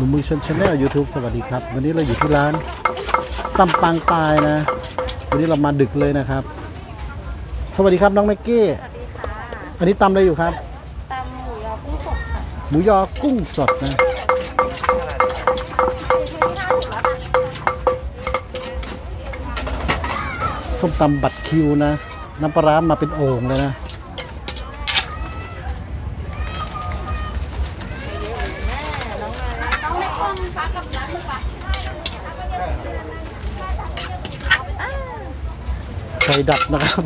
นุ่มมือชนชาแนลยูทูบสวัสดีครับ วันนี้เราอยู่ที่ร้านตำปังตายนะ วันนี้เรามาดึกเลยนะครับ สวัสดีครับน้องแม็กกี้สวัสดีค่ะอันนี้ตำอะไรอยู่ครับตำหมูยอกุ้งสดค่ะหมูยอกุ้งสดนะอยู่ที่ห้าสิบแล้วค่ะส้มตำบัตรคิวนะ น้ำปลาร้ามาเป็นโอ่งเลยนะ ฟดับนะครับ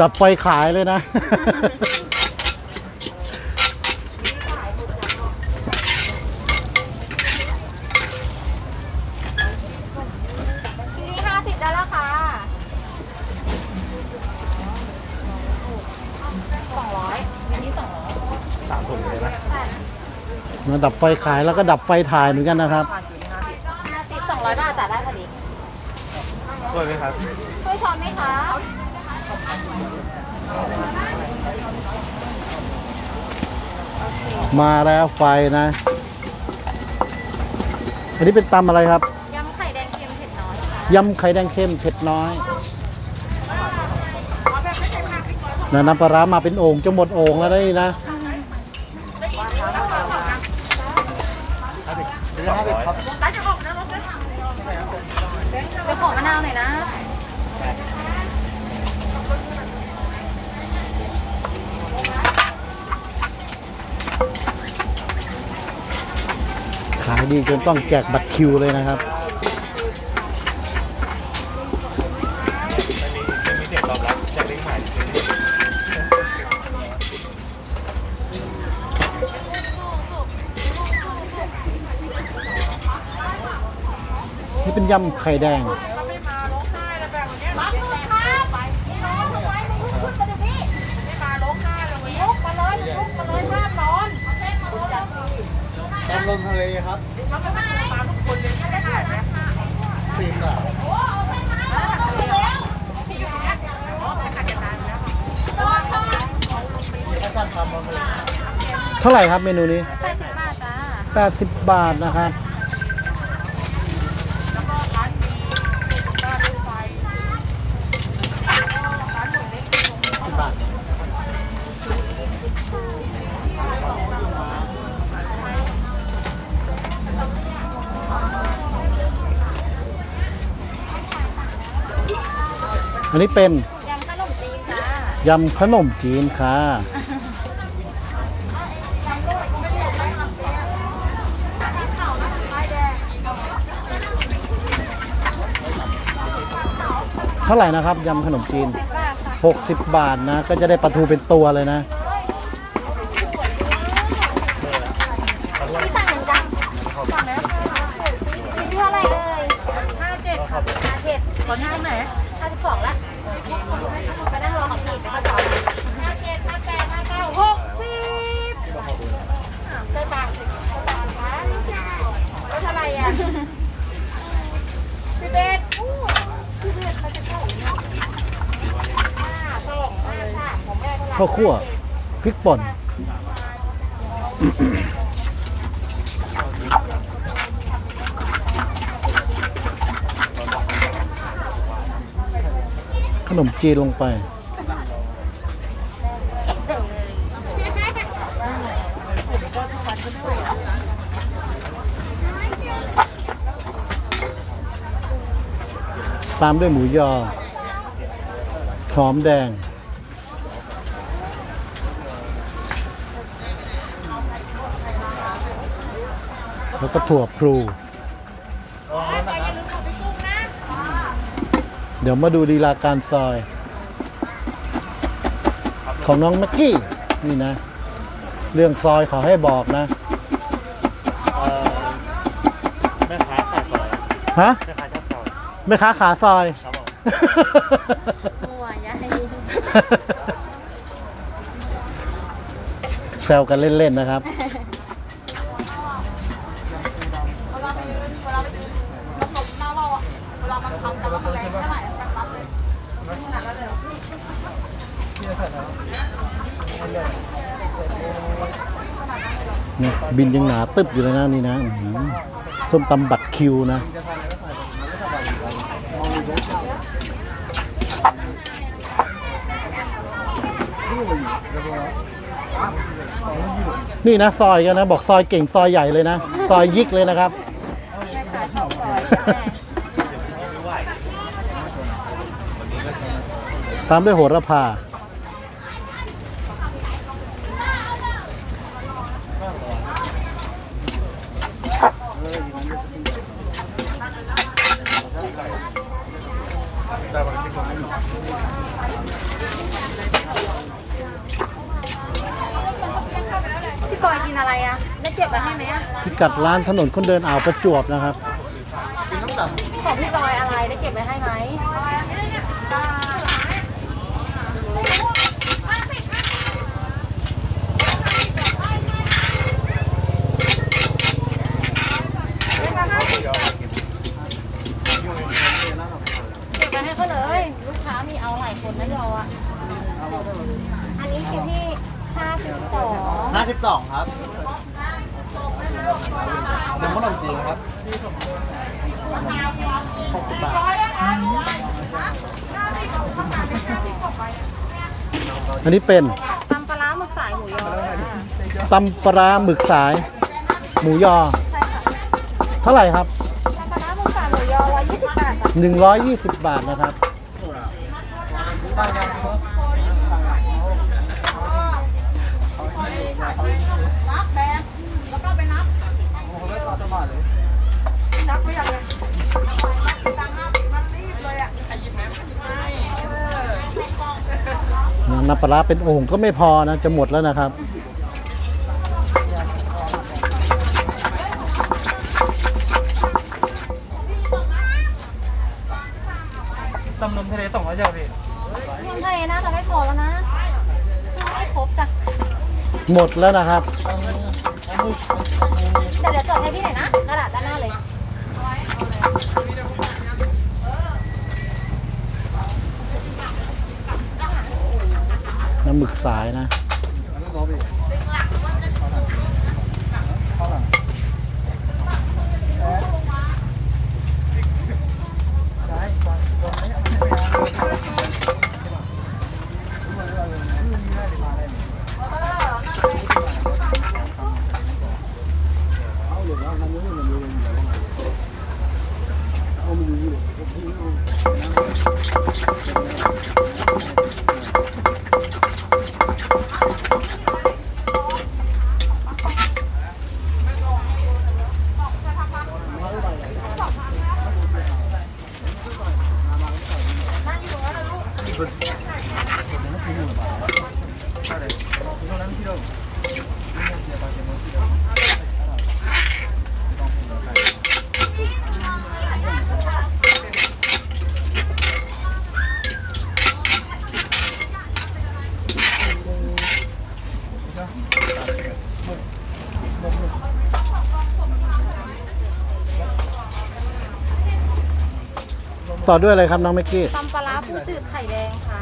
ดับไฟขายเลยนะ ทีนี้ห้าสิบแล้วล่ะค่ะสองร้อยอันนี้สองร้อยสามถุงเลยนะ มาดับไฟขายแล้วก็ดับไฟถ่ายเหมือนกันนะครับ ร้อยบาทจ่ายได้พอดีช่วยไหมครับช่วยชอนไหมคะมาแล้วไฟนะ อันนี้เป็นตำอะไรครับ ยำไข่แดงเค็มเผ็ดน้อยยำไข่แดงเค็มเผ็ดน้อยนะน้ำปลาร้ามาเป็นโอ่งจะหมดโอ่งแล้วได้นะ ดีจนต้องแจกบัตรคิวเลยนะครับนี่เป็นยำไข่แดง ไปขัดกันนานแล้วนอนนอนถ้าการทำมันเลยเท่าไหร่ครับเมนูนี้แปดสิบบาทจ้า 80 บาทนะครับ อันนี้เป็นยำขนมจีนจ้ายำขนมจีนค่ะ เท่าไหร่นะครับยำขนมจีน สิบบาทค่ะ60 บาทนะ ก็จะได้ปลาทูเป็นตัวเลยนะ พี่สั่งเหมือนกันสั่งแล้วค่ะกินเท่าไหร่เอ่ยห้าเจ็ดค่ะห้าเจ็ดตอนนี้ตรงไหน ห้าสิบสองละไปนั่งรอของพี่ไปเข้าจอห้าเจ็ดห้าแปดห้าเก้าหกสิบเจ้าบางสิบแล้วทำไหร่อะสิบเอ็ดอู้สิบเอ็ดมันจะเข้าอีกเนาะห้าสองห้าสามผมได้เท่าไหร่ข้าวคั่วพริกป่น ขนมจีนลงไป ตามด้วยหมูยอหอมแดง แล้วก็ถั่วพลู เดี๋ยวมาดูดีลาการซอย ของน้องแม็กกี้ นี่นะ เรื่องซอยขอให้บอกนะเอ่อแม่ค้าขายซอยฮะ แม่ค้าชอบซอยแม่ค้าขาซอย ครับผมมัวใหญ่แซวกันเล่น ๆ นะครับ เวลาไปยืนเวลาไปยืนมันหลบหน้าเราอะ เวลามันทำแต่ว่ามันแรงเท่าไหร่อะรับเลย เบินยังหนาตึบอยู่เลยนะนี่นะส้มตำบัตรคิวนะนี่นะซอยกันนะ บอกซอยเก่งซอยใหญ่เลยนะ ซอยยิกเลยนะครับตามด้วยโหระพา พี่กอยกินอะไรอะ ได้เก็บไว้ให้ไหมอะ พิกัดร้านถนนคนเดินอ่าวประจวบนะครับ ของพี่กอยอะไร ได้เก็บไว้ให้ไหม ก็บไว้ให้เขาเลย ลูกค้ามีเอาหลายคนนะยออะ อันนี้คิวที่ห้าสิบสองห้าสิบสองครับน้ำขนมจีนครับหกสิบบาทอันนี้เป็นตำปลาร้าหมึกสายหมูยอค่ะตำปลาร้าหมึกสาย หมูยอ ใช่ค่ะ เท่าไหร่ครับ 120 บาทนะครับ นับแดงแล้วก็ไปนับนับไม่อยากเลยน้ำปลาร้าเป็นโอ่งก็ไม่พอนะ จะหมดแล้วนะครับ ร้อยเจ้าพี่เมืองไทยน่าจะไม่พอแล้วนะไม่ครบจ้ะหมดแล้วนะครับเดี๋ยวเดี๋ยวจดให้พี่หน่อยนะกระดาษด้านหน้าเลยน้ำหมึกสายนะ Thank you. ต่อด้วยอะไรครับน้องเมกกี้ตำปลาร้าปูจืดไข่แดงค่ะ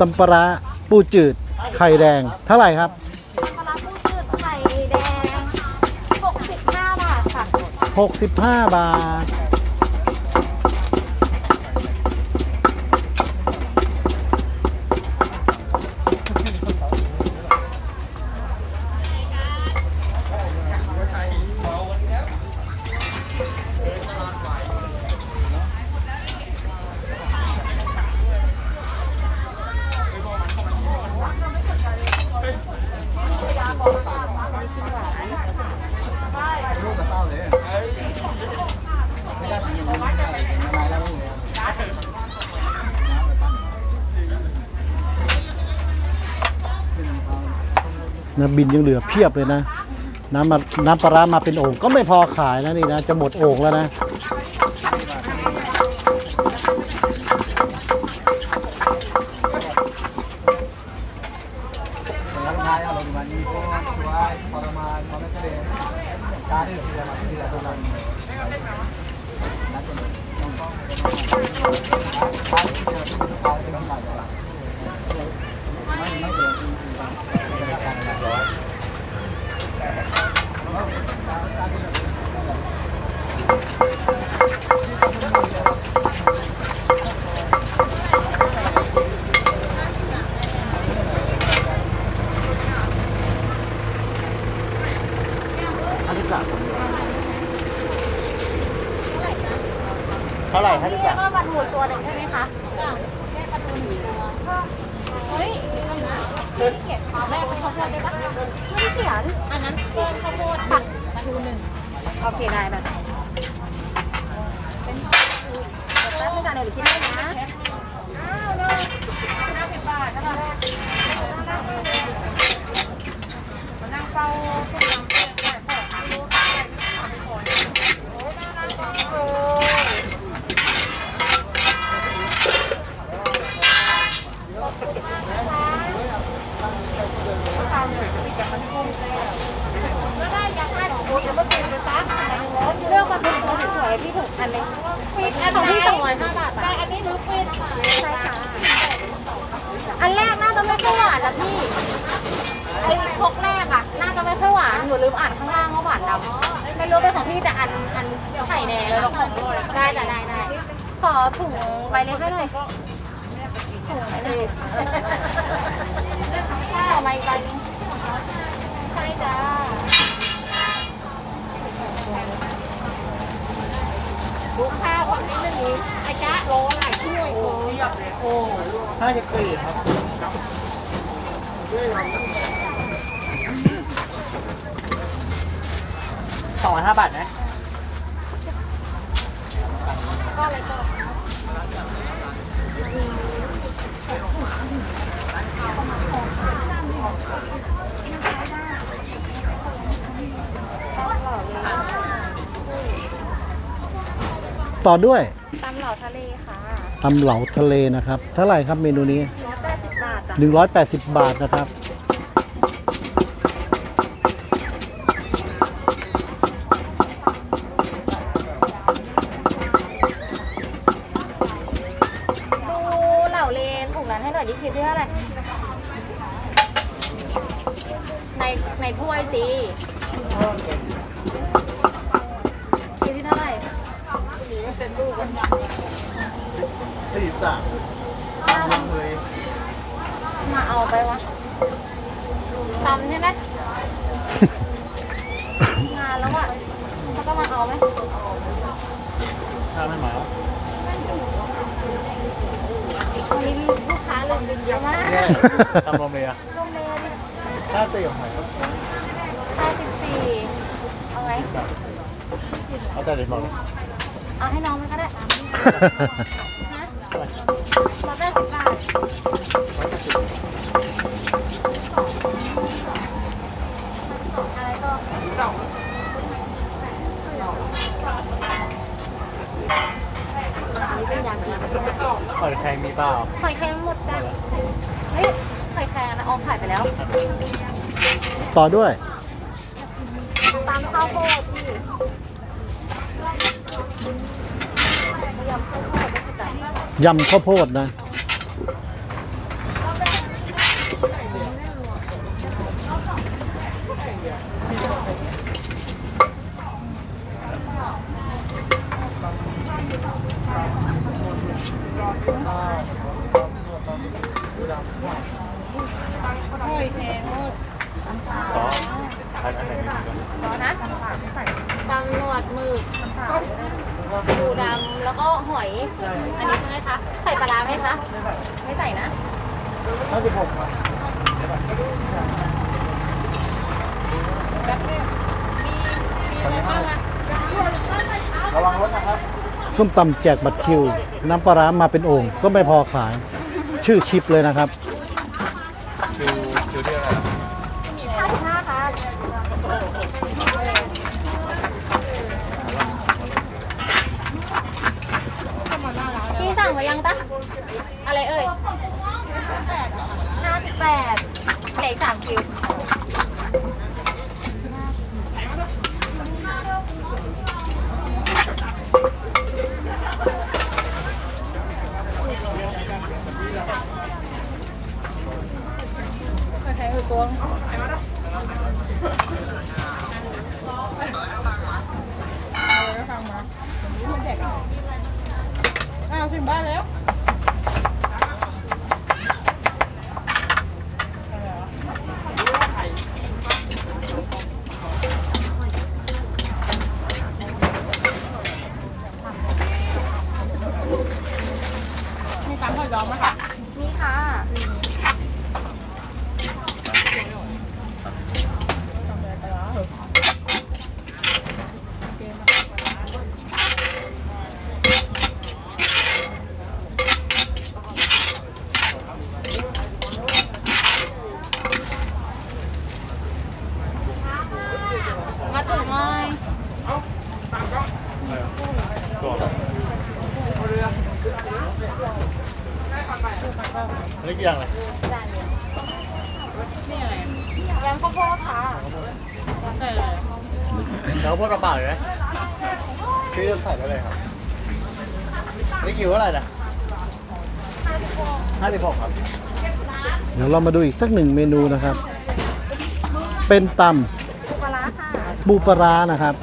ตำปลาร้าปูจืดไข่แดง เท่าไหร่ครับ ตำปลาร้าปูจืดไข่แดง65บาทค่ะ 65 บาท นะบินยังเหลือเพียบเลยนะ น้ำมาน้ำปลาร้ามาเป็นโอ่งก็ไม่พอขายนะนี่นะจะหมดโอ่งแล้วนะ แล้วท้ายเอาลงมาดีเพราะว่าตัวทรมานเขาไม่ได้ตาที่เหลือที่เหลือที่เหลือตัวนั้นนัดกันเลยต้องต้องตาที่เหลือที่เหลือตาที่เหลือไม่ไม่เกินาไหร่ให้ พี่ ดีก แล้ ว่า วก็ปลาทูตัวหนึ่งใช่ไหมคะจ้ะแม่ปลาทูหนึ่งตัวเฮ้ยนั่นนะเขียนเอาแม่เป็นข้าวโพดได้ปะไม่ได้เขียน อันนั้นเพิ่มข้าวโพดผัดปลาทูหนึ่งโอเคได้แบบเป็นเดี๋ยวแป๊บนึงค่ะเดี๋ยวหนูคิดให้นะอ้าวเร็วห้าสิบบาทนะคะมานั่งเฝ้าเครื่องรางแปลกๆไม่รู้ค่ะโอ้ยน่ารักจังเลย ก็ได้อยากได้ของคุณจะมาเป็นจะซักเลือกมาเป็นตัวสวยๆพี่ถูกอันนี้ฟิตของพี่สองร้อยห้าบาทใช่อันนี้รู้ฟิตใช่ค่ะอันแรกน่าจะไม่ค่อยหวานนะพี่ไอ้พกแรกอะน่าจะไม่ค่อยหวานหนูลืมอ่านข้างล่างว่าหวานดำไม่รู้เป็นของพี่แต่อันอันไข่แดงอะได้แต่ได้ได้ขอถุงใบเล็กให้หน่อยถุงใบเล็กขอใบใบนึงใช่จ้าดูข้าวของนิดนึงนี้อาจารย์โลหลายถ้วยโอ้ยโอ้ห้าจะกรีดครับ องร้อยห้าบาทนะก็เลยก็ตำเหล่าเลยต่อด้วยตำเหล่าทะเลค่ะตำเหลาทะเลนะครับ เท่าไหร่ครับเมนูนี้ร้อยแปดสิบบาทจ้ะ180 บาทนะครับ เขาก็มาเอาไหมถ้าไม่มาวันนี้ลูกค้าลืมบินเยอะมากตำลมเลยอะลงเลยดิถ้าเตี๋ยวหอยครับห้าสิบสี่เอาไงเอาแต่เด็ดบอกเลยเอาให้น้องไหมก็ได้นะร้อยแปดสิบบาทอะไรก็ อันนี้เป็นยำอีกหอยแครงมีเปล่าหอยแครงหมดจ้ะเฮ้ยหอยแครงนะออกขายไปแล้ว ต่อด้วย ตามข้าวโพดพี่ยำข้าวโพดไม่ใช่ไก่ยำข้าวโพดนะ หอยแครงหมดอ๋ออันอันไหนมีบ้างนะตำหนวดหมึกปูดำแล้วก็หอย อันนี้ใช่ไหมคะ ใส่ปลาร้าไหมคะ ไม่ใส่นะห้าสิบหกครับแป๊บนึงมีมีอะไรบ้างคะระวังรถนะครับ ส้มตำแจกบัตรคิว น้ำปลาร้ามาเป็นโอ่งก็ไม่พอขาย ชื่อคลิปเลยนะครับ คิวคิวที่อะไรห้าสิบห้าค่ะพี่สั่งไว้ยังตะอะไรเอ่ยห้าสิบแปดเหลืออกสามคิว ใครคือตัวอ้าวถึงบ้านแล้ว 56ครับเดี๋ยวเรามาดูอีกสักหนึ่งเมนูนะครับ เป็นตำบูปลาร้านะครับ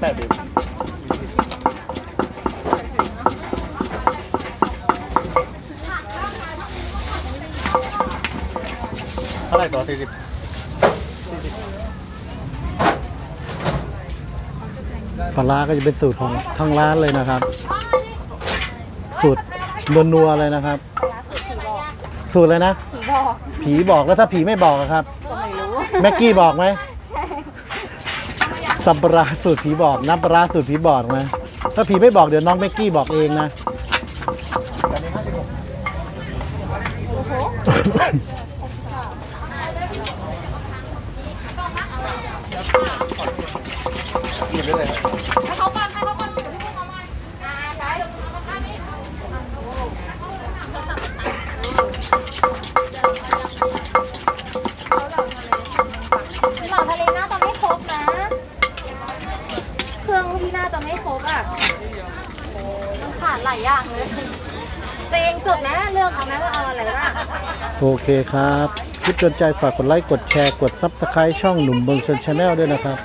แปดบิบเท่าไหร่ต่อสี่สิบปลาาก็จะเป็นสูตรของทางร้านเลยนะครับ สูตรนัวๆเลยนะครับ สูตรอะไรนะ ผีบอกผีบอกแล้วถ้าผีไม่บอกอะครับ ก็ไม่รู้ แม็กกี้บอกไหมตับปลาร้าสูตรผีบอกน้ำปลาร้าสูตรผีบอกนะ ถ้าผีไม่บอกเดี๋ยวน้องแม็กกี้บอกเองนะ อันนี้ห้าสิบหกหยิบได้เลย ให้เขาก่อนให้เขาก่อนเดี๋ยวพี่พุ่งเอามาอ่าใช้เอาข้างนี้เหล่าทะเลน่าจะไม่ครบนะ เครื่องที่น่าจะไม่ครบอะมันขาด หลายอย่างเลยเตงจดนะเลือกเอาไหมว่าเอาอะไรบ้างโอเคครับคลิปจนใจฝากกดไลค์กดแชร์กดซับสไคร b ์ช่องหนุ่มเบิงชนชาแนลด้วยนะครับ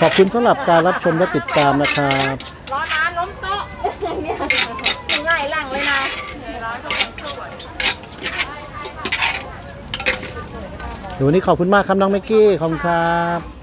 ขอบคุณสำหรับการรับชมและติดตามนะครับเนี่ยถึงหลายหลังเลยนะเดี๋ยววันนี้ขอบคุณมากครับน้องแม็กกี้ขอบคุณครับ